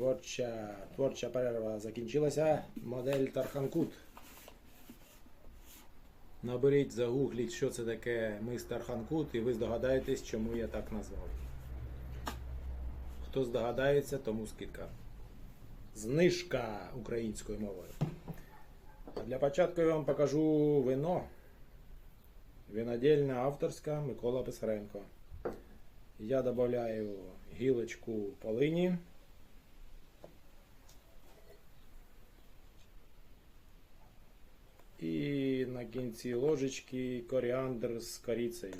Творча, творча перерва закінчилася. Модель Тарханкут. Наберіть, загугліть, що це таке мис Тарханкут, і ви здогадаєтесь, чому я так назвав. Хто здогадається, тому скидка. Знижка українською мовою. А для початку я вам покажу вино. Винодільна авторська Микола Писаренко. Я додаю гілочку полині. І на кінці ложечки коріандр з корицею.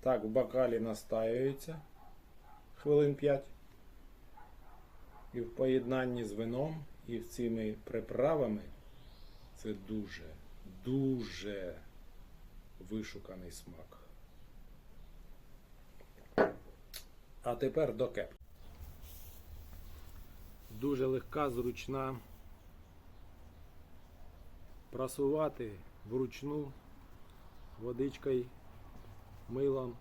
Так, в бокалі настаюється хвилин 5. І в поєднанні з вином і з цими приправами це дуже, дуже вишуканий смак. А тепер до кеп. Дуже легка, зручна. Прасувати вручну водичкою, милом,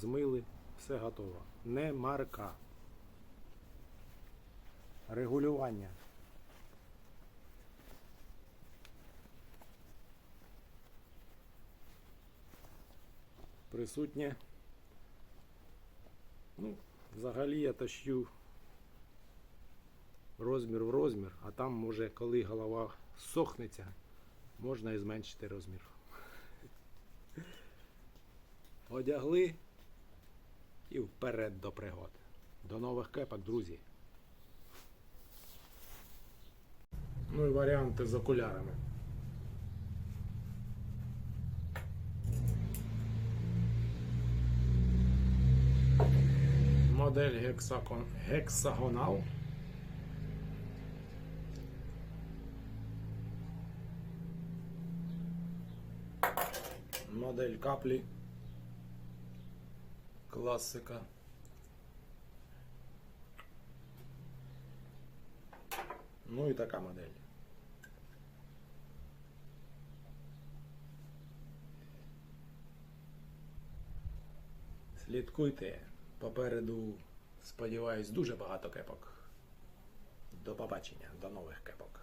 змили, все готово. Не марка. Регулювання. Присутнє. Ну, взагалі я тащу розмір в розмір, а там може, коли голова сохнеться, можна і зменшити розмір. Одягли і вперед до пригод. До нових кепок, друзі. Ну і варіанти з окулярами. Модель гексагонал. Модель каплі. Класика. Ну і така модель. Слідкуйте. Попереду, сподіваюсь, дуже багато кепок. До побачення, до нових кепок.